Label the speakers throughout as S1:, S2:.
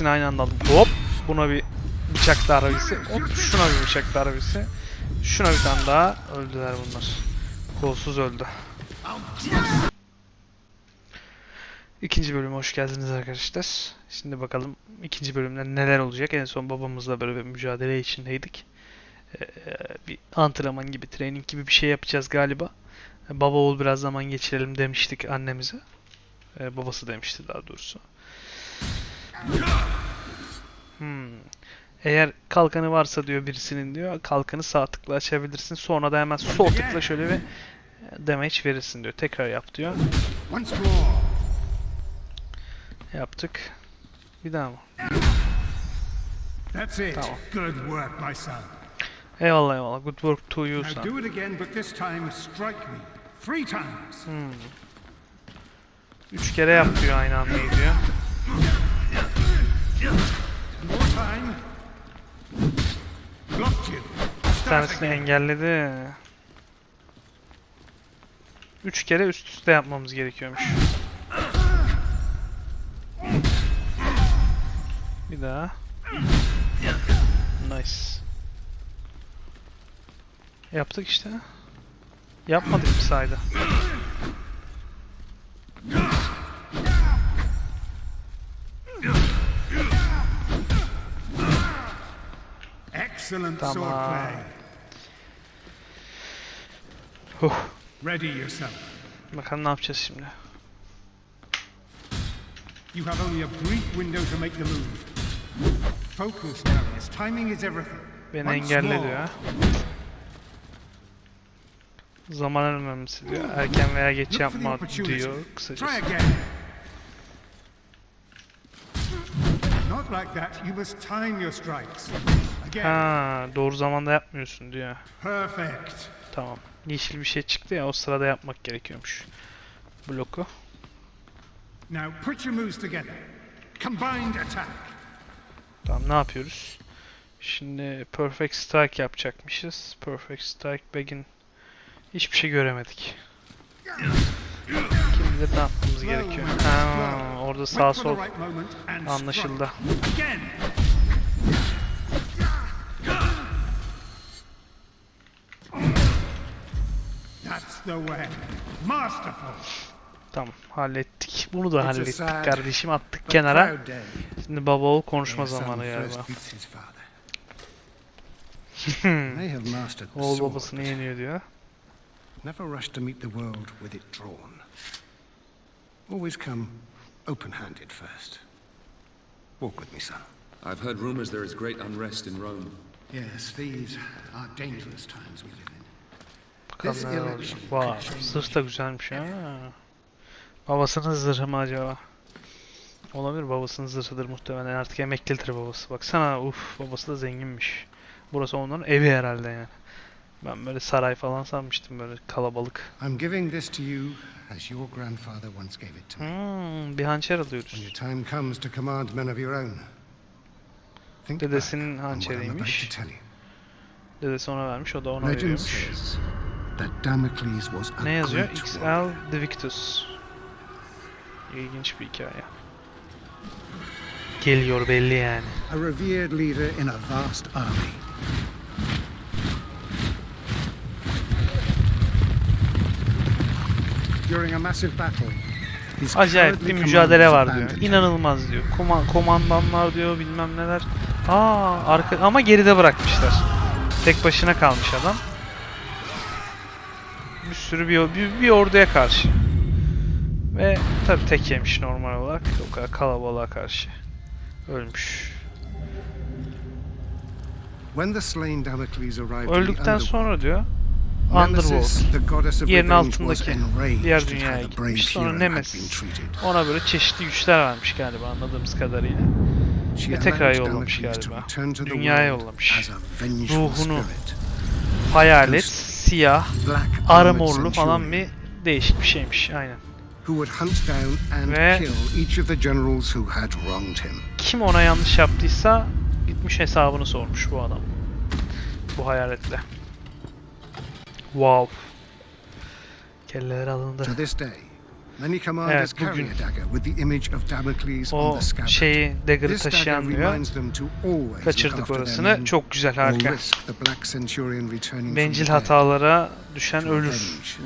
S1: İkisini aynı anda aldım. Hop. Buna bir bıçak darbesi. Hop. Şuna bir bıçak darbesi. Şuna bir tane daha. Öldüler bunlar. Kolsuz öldü. İkinci bölüme hoş geldiniz arkadaşlar. Şimdi bakalım ikinci bölümde neler olacak. En son babamızla böyle bir mücadele içindeydik. Ee, bir antrenman gibi, training gibi bir şey yapacağız galiba. Baba oğul biraz zaman geçirelim demiştik annemize. Ee, babası demişti daha doğrusu. Hmm. Eğer kalkanı varsa diyor birisinin diyor kalkanı sağ tıkla açabilirsin. Sonra da hemen sol tıkla şöyle bir damage verirsin diyor. Tekrar yap diyor. Yaptık. Bir daha mı?
S2: That's it.
S1: Tamam.
S2: Good work, my son.
S1: Eyvallah eyvallah. Good work to you son.
S2: do it again, but this time strike me. Three times.
S1: Üç kere yap diyor aynı anda diyor. Bir tanesini engelledi. Üç kere üst üste yapmamız gerekiyormuş. Bir daha. Nice. Yaptık işte. Yapmadık mı saydı?
S2: Excellent
S1: Tamam.
S2: swordplay.
S1: Huh.
S2: Ready yourself.
S1: Bakalım ne yapacağız şimdi.
S2: You have only a brief window to make the move. Focus, Darius. Timing is everything.
S1: Beni
S2: Once
S1: engelle
S2: more.
S1: diyor. Zaman ölmemesi diyor. Erken veya geç yapma diyor kısacası.
S2: Not like that. You must time your strikes.
S1: Ha, doğru zamanda yapmıyorsun diyor.
S2: Perfect.
S1: Tamam. Yeşil bir şey çıktı ya o sırada yapmak gerekiyormuş. Bloku.
S2: Now put your moves together. Combined attack.
S1: Tamam ne yapıyoruz? Şimdi Perfect Strike yapacakmışız. Perfect Strike Begin. Hiçbir şey göremedik. Kim bilir ne yapmamız gerekiyor. Ha, orada sağ sol anlaşıldı. Tamam hallettik. Bunu da hallettik kardeşim attık kenara. Şimdi baba oğul konuşma zamanı galiba. Oğul babasını yeniyor diyor.
S3: Never rush to meet the world with it drawn. Always come open-handed first. Walk with me, son.
S4: I've heard rumors there is great unrest in Rome.
S3: Yes, these are dangerous times we live in. Could
S1: Vay zırh da güzelmiş ha. Babasının zırhı mı acaba? Olabilir babasının zırhıdır muhtemelen artık emeklidir babası. Baksana uf babası da zenginmiş. Burası onların evi herhalde yani. Ben böyle saray falan sanmıştım böyle kalabalık.
S3: I'm giving this to you as your grandfather once gave it to me.
S1: Hmm, bir hançer
S3: When your
S1: alıyoruz.
S3: time comes to command men of your own, think
S1: Dedesinin hançeriymiş.
S3: tell you.
S1: Dedesi ona vermiş o da ona veriyormuş.
S3: That Damocles was a
S1: Ne yazıyor?
S3: great
S1: XL. Divictus. İlginç bir hikaye. Geliyor belli yani.
S3: a revered leader in a vast army. During a massive battle, his
S1: Acayip bir mücadele var diyor. İnanılmaz diyor. Koma komandanlar diyor bilmem neler. Aa arka ama geride bırakmışlar. Tek başına kalmış adam. Bir sürü bir, bir, bir orduya karşı. Ve tabi tek yemiş normal olarak. O kadar kalabalığa karşı. Ölmüş. Öldükten sonra diyor Underworld yerin altındaki diğer dünyaya gitmiş. Sonra Nemesis ona böyle çeşitli güçler vermiş galiba anladığımız kadarıyla. Ve tekrar yollamış galiba. Dünyaya yollamış. Ruhunu. Hayalet, siyah, armorlu falan bir değişik bir şeymiş aynen. Ve-. Kim ona yanlış yaptıysa gitmiş hesabını sormuş bu adam. Bu hayaletle. Wow. Kelleler alındı. Evet,
S3: carry
S1: bugün-
S3: a dagger with the image of Damocles on
S1: O
S3: the scabbard.
S1: şeyi dagger'ı
S3: look
S1: Kaçırdık orasını. Çok güzel harika. Bencil hatalara düşen ölürmüş.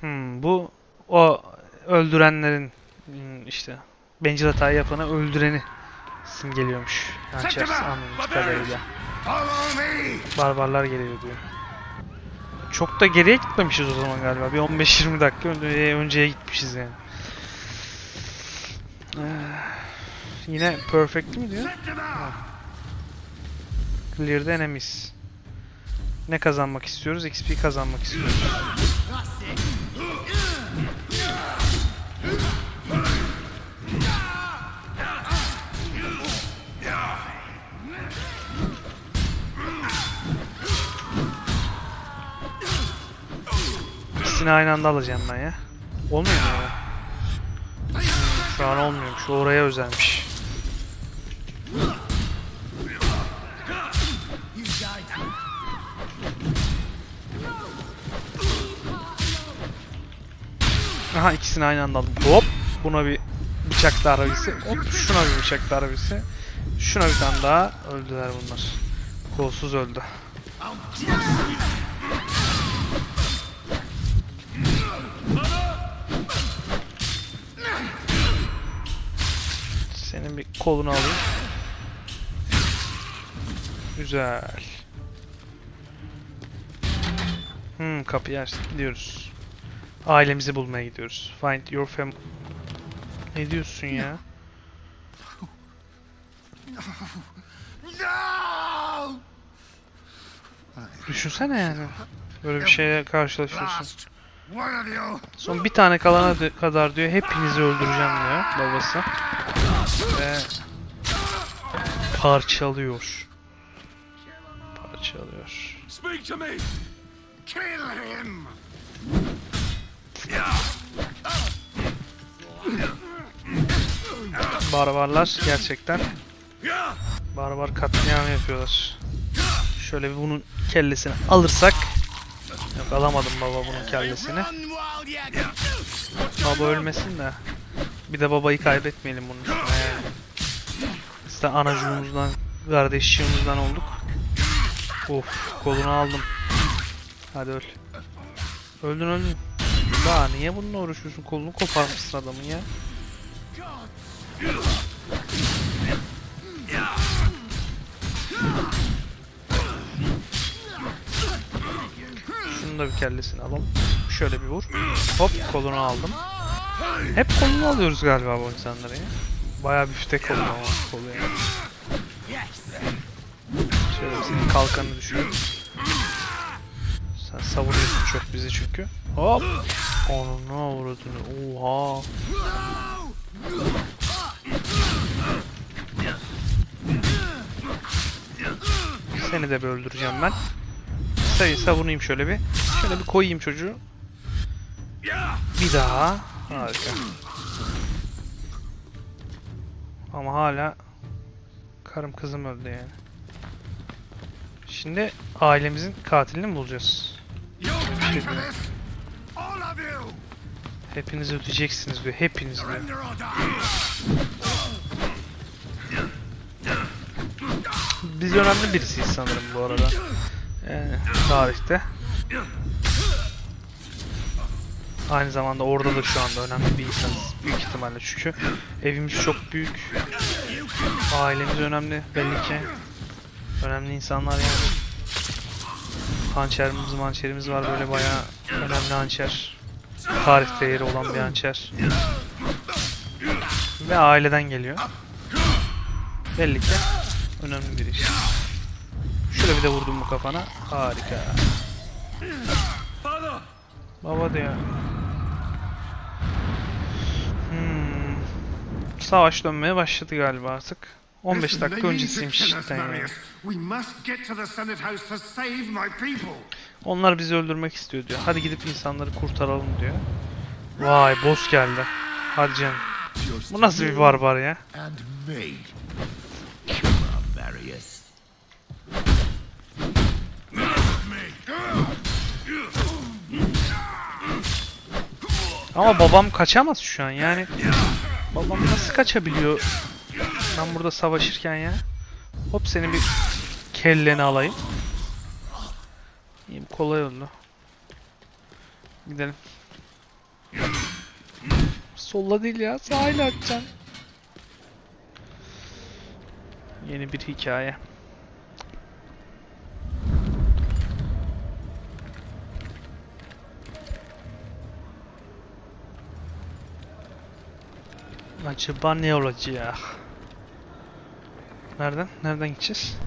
S1: Hmm, bu o öldürenlerin hmm, işte bencil hatayı yapanı öldüreni simgeliyormuş. Hançer anladığımız kadarıyla. Barbarlar geliyor diyor. Çok da geriye gitmemişiz o zaman galiba. Bir 15-20 dakika önce, önceye gitmişiz yani. Eh, yine perfect mi diyor? Ha. Clear the enemies. Ne kazanmak istiyoruz? XP kazanmak istiyoruz. İkisini aynı anda alacağım ben ya. Olmuyor mu ya? Hmm, şu an olmuyormuş. Oraya özelmiş. Aha ikisini aynı anda aldım. Hop! Buna bir bıçak darbesi. Hop! Şuna bir bıçak darbesi. Şuna bir tane daha. Öldüler bunlar. Kolsuz öldü. Senin bir kolunu alayım. Güzel. Hmm, kapıyı açtık gidiyoruz. Ailemizi bulmaya gidiyoruz. Find your fam... Ne diyorsun ya? Düşünsene yani. Böyle bir şeyle karşılaşıyorsun. Son bir tane kalana kadar diyor hepinizi öldüreceğim diyor babası. Ve parçalıyor. Parçalıyor.
S4: Speak to me!
S3: Kill him!
S1: Barbarlar gerçekten barbar katliam yapıyorlar. Şöyle bir bunun kellesini alırsak Yok alamadım baba bunun kellesini. Baba ölmesin de. Bir de babayı kaybetmeyelim bunun de anacığımızdan, kardeşliğimizden olduk. Of kolunu aldım. Hadi öl. Öldün öldün. Daha niye bununla uğraşıyorsun? Kolunu koparmışsın adamın ya. Şunu da bir kellesini alalım. Şöyle bir vur. Hop kolunu aldım. Hep kolunu alıyoruz galiba bu insanları ya. Bayağı bir füte kolunu ama kolu yani. Şöyle senin kalkanını düşürüyorum. Sen savunuyorsun çok bizi çünkü. Hop. Onu ne uğradığını. Oha. Seni de öldüreceğim ben. Sayı savunayım şöyle bir. Şöyle bir koyayım çocuğu. Bir daha. Harika. Ama hala karım kızım öldü yani. Şimdi ailemizin katilini mi bulacağız? Hepiniz ödeyeceksiniz diyor. Hepiniz diyor. Biz önemli birisiyiz sanırım bu arada. Yani tarihte. Aynı zamanda orada da şu anda önemli bir insanız. Büyük ihtimalle çünkü evimiz çok büyük. Ailemiz önemli belli ki. Önemli insanlar yani. Hançerimiz mançerimiz var böyle bayağı önemli hançer. Tarih değeri olan bir hançer. Ve aileden geliyor. Belli ki önemli bir iş. Şöyle bir de vurdum bu kafana. Harika. Baba diyor. Savaş dönmeye başladı galiba artık. 15
S3: Listen,
S1: dakika öncesiymiş cidden yani. Onlar bizi öldürmek istiyor diyor. Hadi gidip insanları kurtaralım diyor. Vay boss geldi. Hadi canım. Bu nasıl bir barbar ya? Ama babam kaçamaz şu an yani. Babam nasıl kaçabiliyor? Ben burada savaşırken ya. Hop senin bir kelleni alayım. İyi bu kolay oldu. Gidelim. Solla değil ya sahile atacaksın. Yeni bir hikaye. Acaba ne olacak? Nereden? Nereden gideceğiz?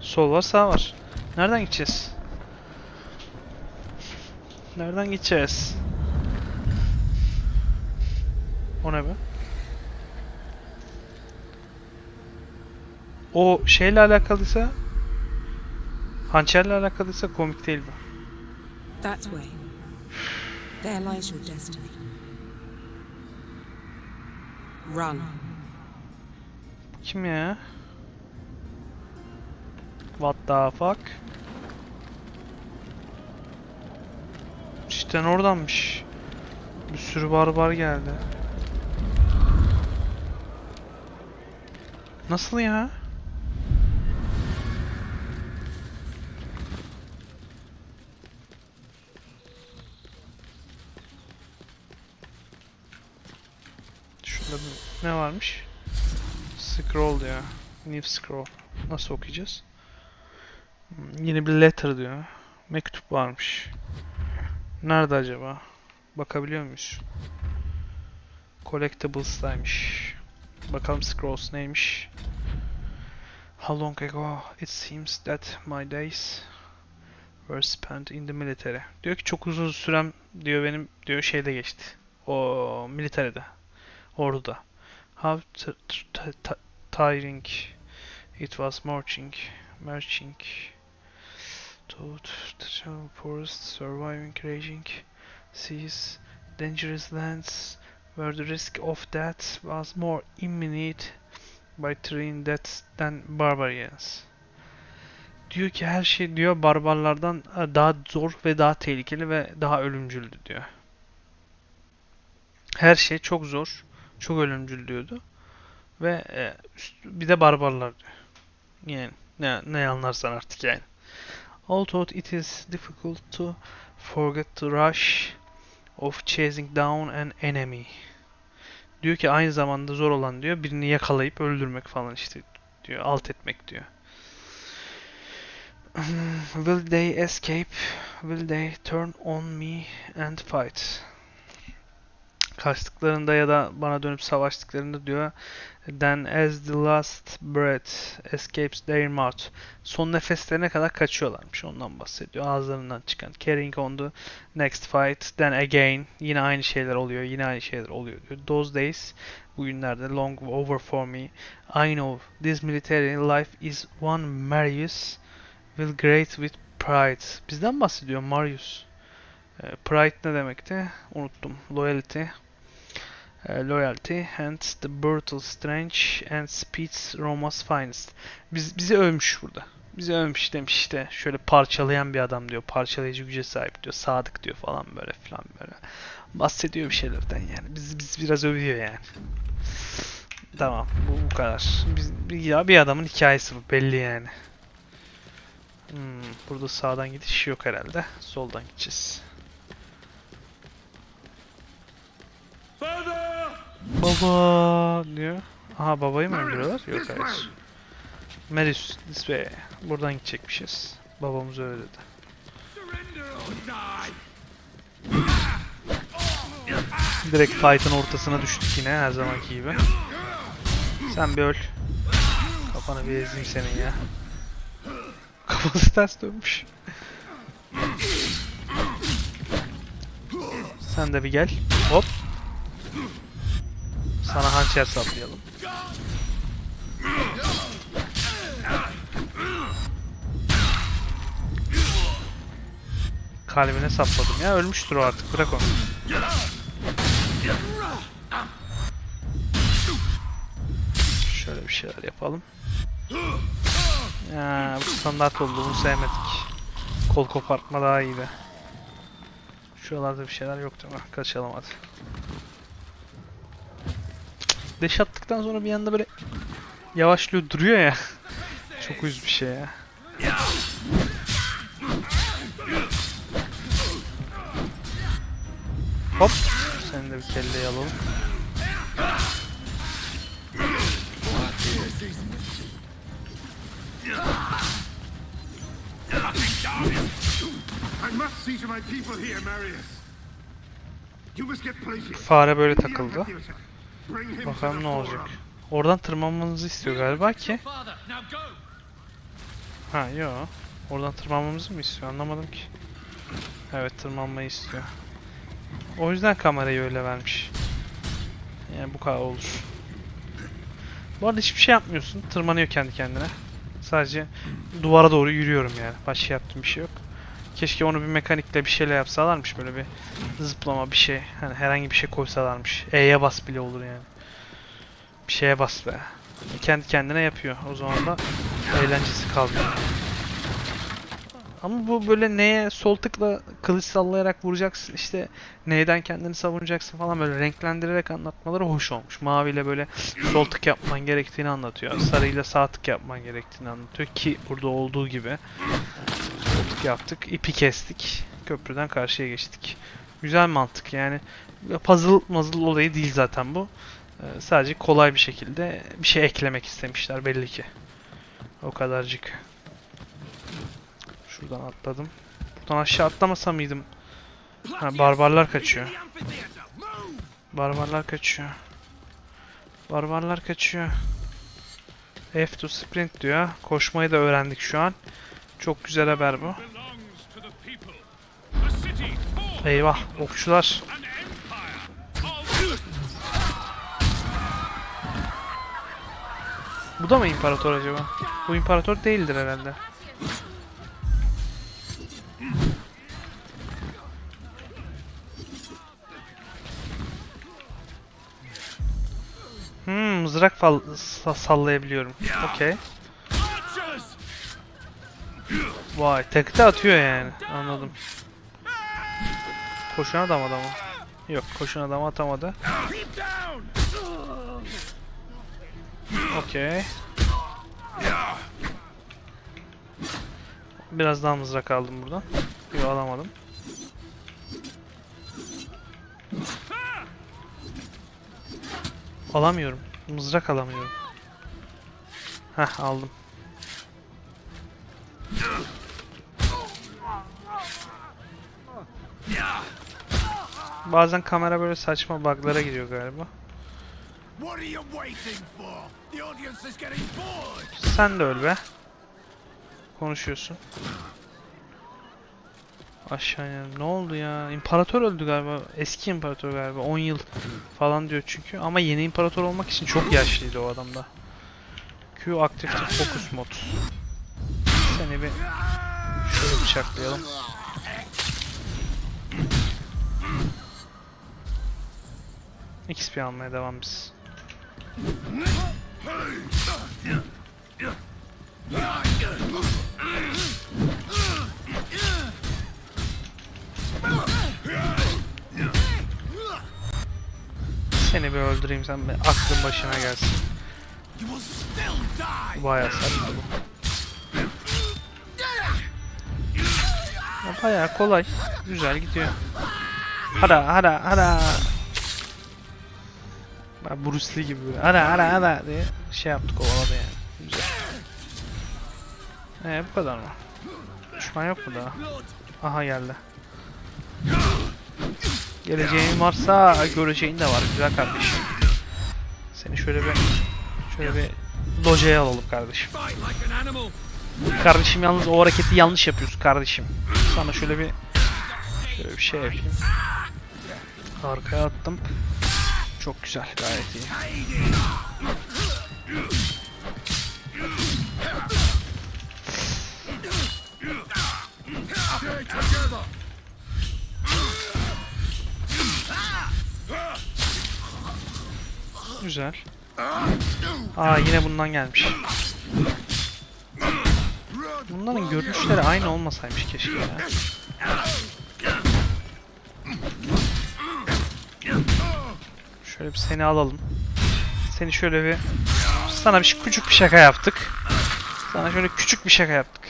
S1: Sol var, sağ var. Nereden gideceğiz? Nereden gideceğiz? O ne be? O şeyle alakalıysa hançerle alakalıysa komik değil bu.
S5: That way. There lies your destiny. Run.
S1: Kim ya? What the fuck? İşte oradanmış. Bir sürü barbar geldi. Nasıl ya? Varmış? Scroll diyor. New scroll. Nasıl okuyacağız? Hmm, Yine bir letter diyor. Mektup varmış. Nerede acaba? Bakabiliyor muyuz? Collectibles'taymış. Bakalım scrolls neymiş? How long ago it seems that my days were spent in the military. Diyor ki çok uzun sürem diyor benim diyor şeyde geçti. O militeride. Orduda. How tiring it was marching, marching through the forest, surviving raging seas, dangerous lands, where the risk of death was more imminent by treating deaths than barbarians. Diyor ki her şey diyor barbarlardan e, daha zor ve daha tehlikeli ve daha ölümcüldü diyor. Her şey çok zor, çok ölümcül diyordu. Ve e, üst- bir de barbarlar diyor. Yani ne, ne anlarsan artık yani. Although it is difficult to forget the rush of chasing down an enemy. Diyor ki aynı zamanda zor olan diyor birini yakalayıp öldürmek falan işte diyor alt etmek diyor. Will they escape? Will they turn on me and fight? Kaçtıklarında ya da bana dönüp savaştıklarında diyor Then as the last breath escapes their mouth. Son nefeslerine kadar kaçıyorlarmış. Ondan bahsediyor. Ağızlarından çıkan. Carrying on the next fight. Then again. Yine aynı şeyler oluyor. Yine aynı şeyler oluyor diyor. Those days. Bu günlerde long over for me. I know this military life is one Marius will great with pride. Bizden bahsediyor Marius. E, Pride ne demekti? Unuttum. Loyalty. E, loyalty and the brutal strange and speeds Roma's finest. Biz, bizi övmüş burada. Bizi övmüş demiş işte. Şöyle parçalayan bir adam diyor. Parçalayıcı güce sahip diyor. Sadık diyor falan böyle falan böyle. Bahsediyor bir şeylerden yani. Biz, biz biraz övüyor yani. Tamam. Bu, bu kadar. Biz, ya bir adamın hikayesi bu. Belli yani. Hmm, burada sağdan gidiş yok herhalde. Soldan gideceğiz. Baba diyor. Aha babayı mı öldürüyorlar? Yok hayır. Meris this way. Buradan gidecekmişiz. Babamız öyle dedi. Direkt fight'ın ortasına düştük yine her zamanki gibi. Sen bir öl. Kafanı bir ezeyim senin ya. Kafası ters dönmüş. Sen de bir gel. Hop. Sana hançer saplayalım. Kalbine sapladım ya. Ölmüştür o artık. Bırak onu. Şöyle bir şeyler yapalım. Ya, bu standart oldu. Bunu sevmedik. Kol kopartma daha iyiydi. Şuralarda bir şeyler yok değil mi? Kaçalım hadi. Deş attıktan sonra bir anda böyle yavaşlıyor duruyor ya. Çok uyuz bir şey ya. Hop. Sen de bir kelleyi alalım. Fare böyle takıldı. Bakalım ne olacak. Oradan tırmanmanızı istiyor galiba ki. Ha yo. Oradan tırmanmamızı mı istiyor? Anlamadım ki. Evet tırmanmayı istiyor. O yüzden kamerayı öyle vermiş. Yani bu kadar olur. Bu arada hiçbir şey yapmıyorsun. Tırmanıyor kendi kendine. Sadece duvara doğru yürüyorum yani. Başka yaptığım bir şey yok. Keşke onu bir mekanikle bir şeyle yapsalarmış. Böyle bir zıplama bir şey. Hani herhangi bir şey koysalarmış. E'ye bas bile olur yani. Bir şeye bas be. Kendi kendine yapıyor. O zaman da eğlencesi kalmıyor. Ama bu böyle neye sol tıkla kılıç sallayarak vuracaksın işte neyden kendini savunacaksın falan böyle renklendirerek anlatmaları hoş olmuş. Maviyle böyle sol tık yapman gerektiğini anlatıyor. Sarıyla sağ tık yapman gerektiğini anlatıyor ki burada olduğu gibi yaptık, ipi kestik, köprüden karşıya geçtik. Güzel mantık yani puzzle muzzle olayı değil zaten bu. Ee, sadece kolay bir şekilde bir şey eklemek istemişler belli ki. O kadarcık. Şuradan atladım. Buradan aşağı atlamasa mıydım? Ha, barbarlar kaçıyor. Barbarlar kaçıyor. Barbarlar kaçıyor. F2 sprint diyor. Koşmayı da öğrendik şu an. Çok güzel haber bu. Eyvah, okçular. Bu da mı imparator acaba? Bu imparator değildir herhalde. Hmm, mızrak fal sa- sallayabiliyorum. Okey. Vay, tekte atıyor yani. Anladım. Koşan adam adamı. Yok, koşan adam atamadı. Okey. Biraz daha mızrak aldım buradan. Yok alamadım. Alamıyorum. Mızrak alamıyorum. Heh aldım. Bazen kamera böyle saçma bug'lara giriyor galiba. Sen de öl be. Konuşuyorsun. Aşağı inelim. Ne oldu ya? İmparator öldü galiba. Eski imparator galiba. 10 yıl falan diyor çünkü. Ama yeni imparator olmak için çok yaşlıydı o adamda. Q aktif focus mod. Seni bir şöyle bıçaklayalım. XP almaya devam biz. Seni bir öldüreyim sen bir aklın başına gelsin. Bayağı saçma bu. Ya Bayağı kolay. Güzel gidiyor. Hara hara hara. Ben Bruce Lee gibi böyle hara hara hara diye şey yaptık ovaladı yani. Güzel. Ee bu kadar mı? Düşman yok mu daha? Aha geldi. Geleceğin varsa göreceğin de var güzel kardeşim. Seni şöyle bir şöyle bir locaya alalım kardeşim. Kardeşim yalnız o hareketi yanlış yapıyorsun kardeşim. Sana şöyle bir şöyle bir şey yapayım. Arkaya attım. Çok güzel gayet iyi. Güzel. Aa yine bundan gelmiş. Bunların görünüşleri aynı olmasaymış keşke ya. Şöyle bir seni alalım. Seni şöyle bir sana bir küçük bir şaka yaptık. Sana şöyle küçük bir şaka yaptık.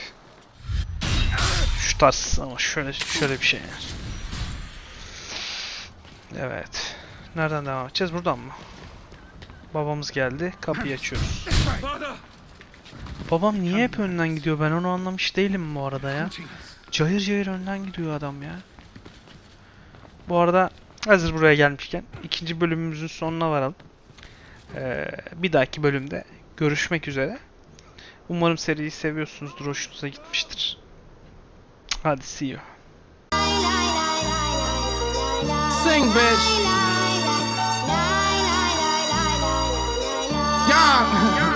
S1: Şu tarz ama şöyle şöyle bir şey. Evet. Nereden devam edeceğiz? Buradan mı? Babamız geldi. Kapıyı açıyoruz. Babam niye hep önden gidiyor? Ben onu anlamış değilim bu arada ya. Cayır cayır önden gidiyor adam ya. Bu arada hazır buraya gelmişken ikinci bölümümüzün sonuna varalım. Ee, bir dahaki bölümde görüşmek üzere. Umarım seriyi seviyorsunuzdur, hoşunuza gitmiştir. Hadi see you.
S6: Sing, bitch. Yeah.